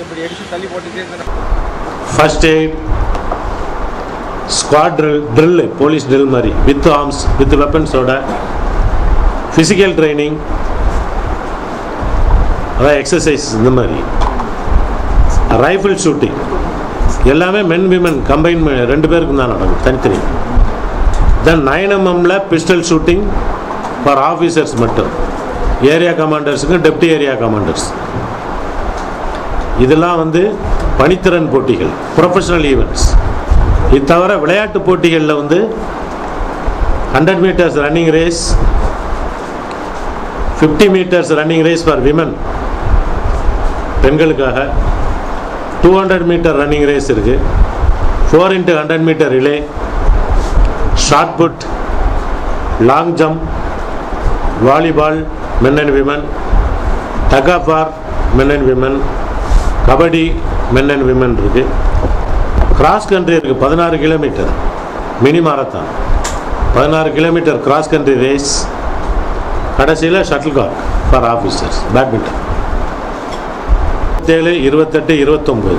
இப்படி தள்ளி போட்டுட்டே first eight squad drill drill police drill மாதிரி வித் ஆர்ம்ஸ் வித் வெப்பன்ஸோட ஃபிசிக்கல் ட்ரைனிங் அதான் எக்ஸசைஸ் இந்த மாதிரி. ரைஃபிள் ஷூட்டிங் எல்லாமே மென் விமன் கம்பைன் ரெண்டு பேருக்கும் தான் நடக்கும் தனித்தனி. தென் நைன் எம்எம்ல பிஸ்டல் ஷூட்டிங் ஃபார் ஆஃபீஸர்ஸ் மட்டும். ஏரியா கமாண்டர்ஸுக்கு டெப்டி ஏரியா கமாண்டர்ஸ். இதெல்லாம் வந்து பணித்திறன் போட்டிகள் ப்ரொஃபஷனல் ஈவெண்ட்ஸ் இது தவிர விளையாட்டு போட்டிகளில் வந்து hundred metres running race fifty metres running race for women பெண்களுக்காக. Two hundred metre running race இருக்குது four into hundred metre relay shot put long jump volleyball men and women தகாபார் men and women kabaddi men and women இருக்குது cross country இருக்குது பதினாறு kilometre mini marathon பதினாறு kilometre cross country race கடைசியில் shuttle cork for officers badminton இருபத்தேழு இருபத்தெட்டு இருபத்தொம்பது.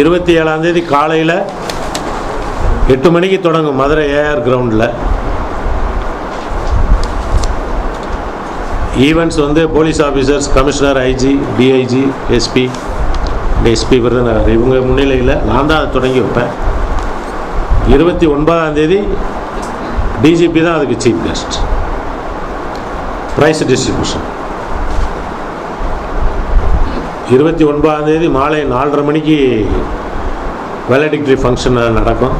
இருபத்தி ஏழாம் தேதி காலையில் எட்டு மணிக்கு தொடங்கும் மதுரை ஏஆர் கிரவுண்டில் ஈவெண்ட்ஸ் வந்து police officers commissioner IG DIG SP SP Virudhunagar இவங்க முன்னிலையில் நான் தான் அதை தொடங்கி வைப்பேன். இருபத்தி ஒன்பதாம் தேதி டிஜிபி தான் அதுக்கு சீஃப் கெஸ்ட் ப்ரைஸ் டிஸ்ட்ரிபியூஷன் இருபத்தி ஒன்பதாம் தேதி மாலை நாலரை மணிக்கு வேலடிக்டரி ஃபங்க்ஷன் நடக்கும்.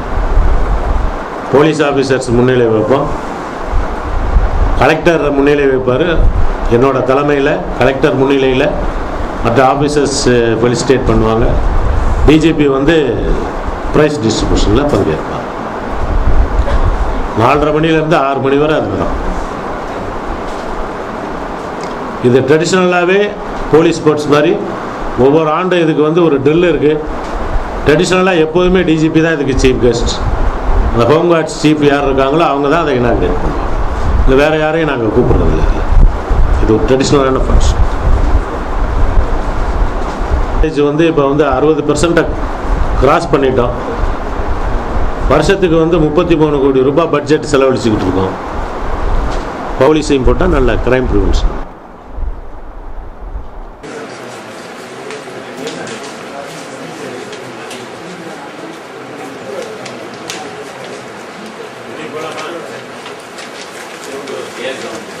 போலீஸ் ஆஃபீஸர்ஸ் முன்னிலை வைப்போம். கலெக்டர் முன்னிலை வைப்பார். என்னோட தலைமையில் கலெக்டர் முன்னிலையில் மற்ற ஆஃபீஸர்ஸ் ஃபெலிசிட்டேட் பண்ணுவாங்க. டிஜிபி வந்து ப்ரைஸ் டிஸ்ட்ரிபியூஷனில் பங்கேற்பார். நாலரை மணிலேருந்து ஆறு மணி வரை அது வரும். இது ட்ரெடிஷ்னலாகவே போலீஸ் ஸ்போர்ட்ஸ் மாதிரி ஒவ்வொரு ஆண்டு இதுக்கு வந்து ஒரு ட்ரில் இருக்குது ட்ரெடிஷ்னலாக எப்போதுமே டிஜிபி தான் இதுக்கு சீஃப் கெஸ்ட் அந்த ஹோம் கார்ட்ஸ் சீஃப் யார் இருக்காங்களோ அவங்க தான் அதை இனாக்ரேட் பண்ணுவாங்க. இல்லை வேறு யாரையும் நாங்கள் கூப்பிட்றதில்ல. இது ட்ரெடிஷ்னலான ஃபங்க்ஷன் இது வந்து இப்போ வந்து அறுபது பெர்சென்ட்டை கிராஸ் பண்ணிட்டோம். வருஷத்துக்கு வந்து முப்பத்தி மூணு கோடி ரூபாய் பட்ஜெட் செலவழிச்சுக்கிட்டு இருக்கோம். பவுலிஸையும் போட்டால் நல்ல கிரைம் ப்ரிவென்ஷன் Yes,